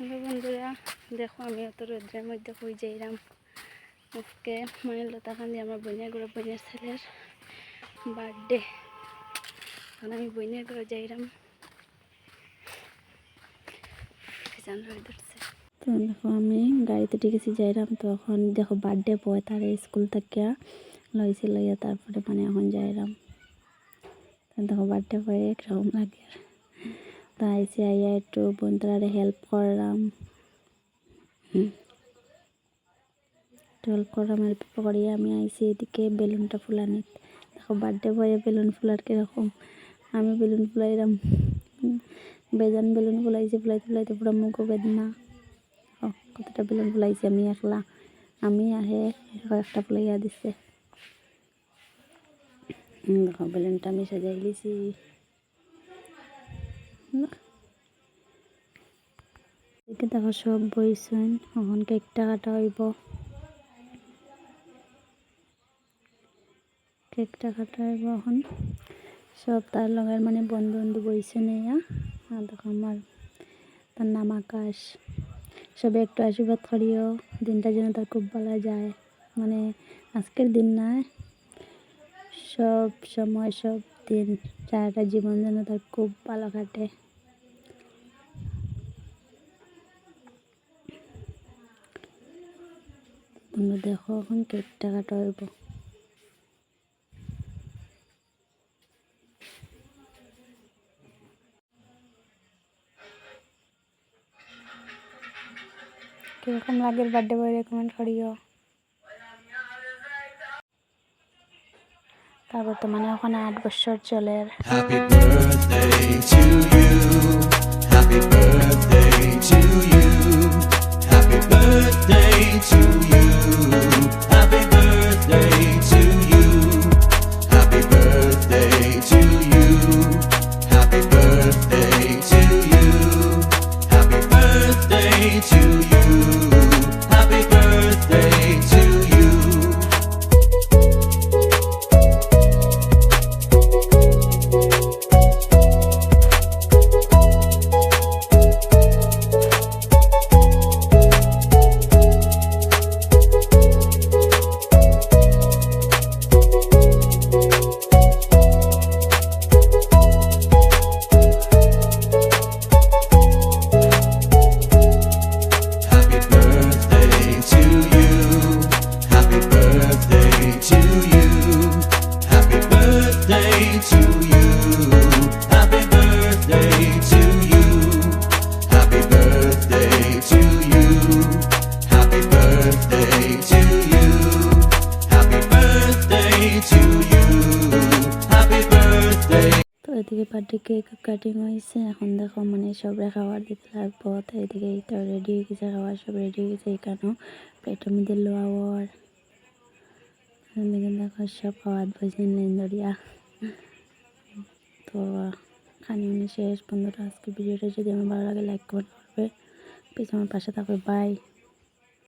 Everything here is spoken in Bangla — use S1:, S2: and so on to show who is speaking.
S1: হ্যালো বন্ধুরা, দেখো আমি অত রোদ্রের মধ্যে কই যাইলাম আজকে মানে লতাকান্দি আমার বইনের ঘরে বইনের ছেলের বার্থডে এখন আমি বইনের ঘরে যাইলাম তো দেখো আমি গাড়িতে টিকেছি যাইলাম তখন দেখো বার্থডে বয় তার স্কুল থেকে লইছে লইয়া তারপরে মানে এখন যাইলাম। দেখো বার্থডে বয় একরকম লাগে। তো আইসি আইয়া একটু বন্ধুরা হেল্প করলাম হেল্প করলাম হেল্প করিয়ে আমি আইসি এদিকে বেলুনটা ফুলানি দেখো বার্থডে বয়ে বেলুন ফুলার কীরকম আমি বেলুন ফুলাইলাম বেজান বেলুন ফুলাইছি ফুলাইতে ফুলাইতে পুরো মুখও বেদনা। ও কতটা বেলুন ফুলাইছি আমি একলা। আমি আহে একটা ফুলাইয়া দিছে। দেখো বেলুনটা আমি সাজাই লিছি দেখো সব বইছেন, এখন কেকটা কাটা হইব। কেকটা কাটা হইব এখন। সব তার লগের মানে বন্ধু বন্ধু বইছেন এয়া আর দেখো আমার, তার নাম আকাশ। সবে একটু আশীর্বাদ করিও, দিনটা যেন তার খুব ভালো যায়। মানে আজকের দিন না, সব সময় সব দিন, সারাটা জীবন যেন তার খুব ভালো কাটে। তোমরা দেখো এখন কেকটা কাটা হইব কীরকম লাগে বার্থডে বয় রেকমেন্ড করিও? তারপর তো মানে ওখানে আট বছর চলে
S2: way to
S1: এদিকে বার্থডে কেক কাটিং হয়েছে এখন দেখো মানে সবরে খাবার দিতে লাগবো তো এদিকে এই তো রেডি হয়ে গেছে খাবার সব রেডি হয়ে গেছে এখানেও প্লেটের মধ্যে লোয়াওয়ার দেখো সব খাবার বসে লাইন ধরিয়া তো, খানি শেষ। বন্ধুরা আজকে ভিডিওটা যদি আমার ভালো লাগে লাইক করবে। প্লিজ আমার পাশে থাকবে। বাই